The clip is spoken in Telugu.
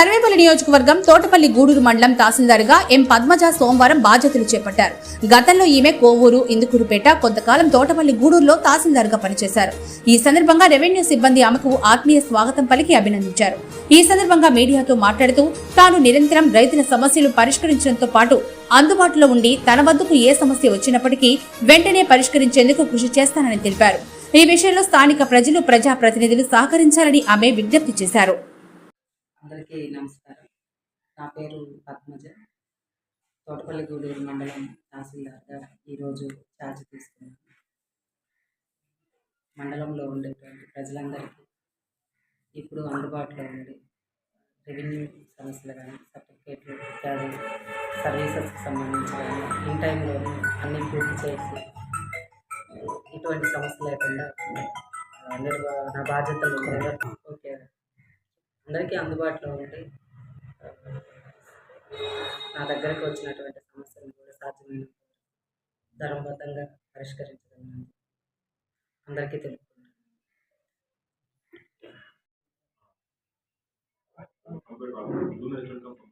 సర్వేపల్లి నియోజకవర్గం తోటపల్లి గూడూరు మండలం తహసీల్దార్గా ఎం పద్మజ సోమవారం బాధ్యతలు చేపట్టారు. గతంలో ఈమె కోవూరు ఇందుకూరుపేట కొంతకాలం తోటపల్లి గూడూరులో తహసీల్దార్గా పనిచేశారు. ఈ సందర్భంగా రెవెన్యూ సిబ్బంది ఆమెకు ఆత్మీయ స్వాగతం పలికి అభినందించారు. ఈ సందర్భంగా మీడియాతో మాట్లాడుతూ తాను నిరంతరం రైతుల సమస్యలు పరిష్కరించడంతో పాటు అందుబాటులో ఉండి తన వద్దకు ఏ సమస్య వచ్చినప్పటికీ వెంటనే పరిష్కరించేందుకు కృషి చేస్తానని తెలిపారు. ఈ విషయంలో స్థానిక ప్రజలు ప్రజాప్రతినిధులు సహకరించాలని ఆమె విజ్ఞప్తి చేశారు. అందరికీ నమస్కారం. నా పేరు పద్మజ. తోటపల్లి గూడూరు మండలం తహసీల్దార్గా ఈరోజు ఛార్జ్ తీసుకున్నాను. మండలంలో ఉండేటువంటి ప్రజలందరికీ ఇప్పుడు అందుబాటులో ఉండే రెవెన్యూ సమస్యలు కానీ సర్టిఫికేట్లు ఇత్యాది సర్వీసెస్కి సంబంధించి కానీ ఇన్ టైంలోనే అన్నీ పూర్తి చేసి ఇటువంటి సమస్య లేకుండా ఆ, నా బాధ్యతలు ఓకే. అందరికీ అందుబాటులో ఉండి నా దగ్గరకు వచ్చినటువంటి సమస్యలను కూడా సాధ్యమైన ధర్మబద్ధంగా పరిష్కరించడం అందరికీ తెలుపుకుంటున్నాను కంపేర్ కావాలి